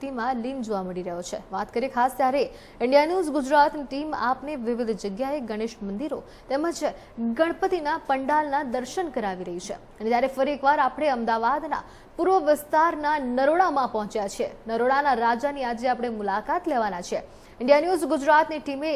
ભક્તિમાં લીન જોવા મળી રહ્યો છે. વાત કરીએ ખાસ ત્યારે ઇન્ડિયા ન્યૂઝ ગુજરાતની ટીમ આપને વિવિધ જગ્યાએ ગણેશ મંદિરો તેમજ ગણપતિના પંડાલના દર્શન કરાવી રહી છે. અને ત્યારે ફરી એકવાર આપણે અમદાવાદના પૂર્વ વિસ્તારના નરોડામાં પહોંચ્યા છે નરોડાના રાજાની આજે આપણે મુલાકાત લેવાના છે ઇન્ડિયા ન્યૂઝ ગુજરાતની ટીમે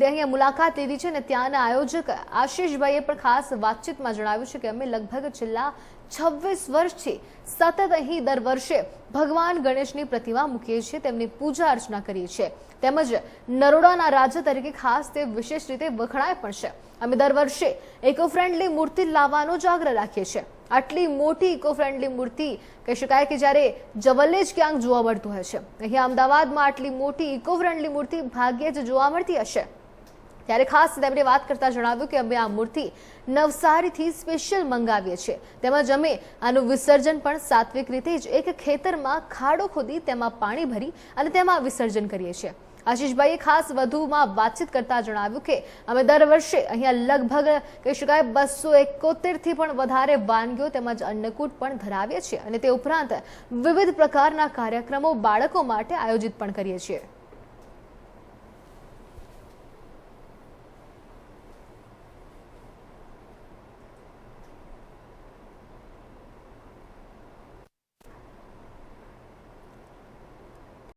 અહીંયા મુલાકાત લીધી છે અને ત્યાંના આયોજક આશીષભાઈએ પણ ખાસ વાતચીતમાં જણાવ્યું છે કે અમે લગભગ છેલ્લા છવ્વીસ વર્ષથી સતત અહીં દર વર્ષે ભગવાન ગણેશની પ્રતિમા મૂકીએ છીએ, તેમની પૂજા અર્ચના કરીએ છીએ. તેમજ નરોડાના રાજા તરીકે ખાસ તે વિશેષ રીતે વખણાય પણ છે. અમે દર વર્ષે ઇકો ફ્રેન્ડલી મૂર્તિ લાવવાનો જ આગ્રહ રાખીએ છીએ. આટલી મોટી ઇકો ફ્રેન્ડલી મૂર્તિ, કહી શકાય કે જ્યારે જવલ્લે જ ક્યાંક જોવા મળતું હશે અહીંયા અમદાવાદમાં આટલી મોટી ઇકો ફ્રેન્ડલી મૂર્તિ ભાગ્યે જ જોવા મળતી હશે. ત્યારે ખાસ તેમણે વાત કરતા જણાવ્યું કે અમે આ મૂર્તિ નવસારીથી સ્પેશિયલ મંગાવીએ છીએ. તેમજ અમે આનું વિસર્જન પણ સાત્વિક રીતે જ એક ખેતરમાં ખાડો ખોદી તેમાં પાણી ભરી અને તેમાં વિસર્જન કરીએ છીએ. આશીષભાઈએ ખાસ વધુમાં વાતચીત કરતા જણાવ્યું કે અમે દર વર્ષે અહીંયા લગભગ કહી શકાય બસો એકોતેરથી પણ વધારે વાનગીઓ તેમજ અન્નકૂટ પણ ધરાવીએ છીએ અને તે ઉપરાંત વિવિધ પ્રકારના કાર્યક્રમો બાળકો માટે આયોજિત પણ કરીએ છીએ.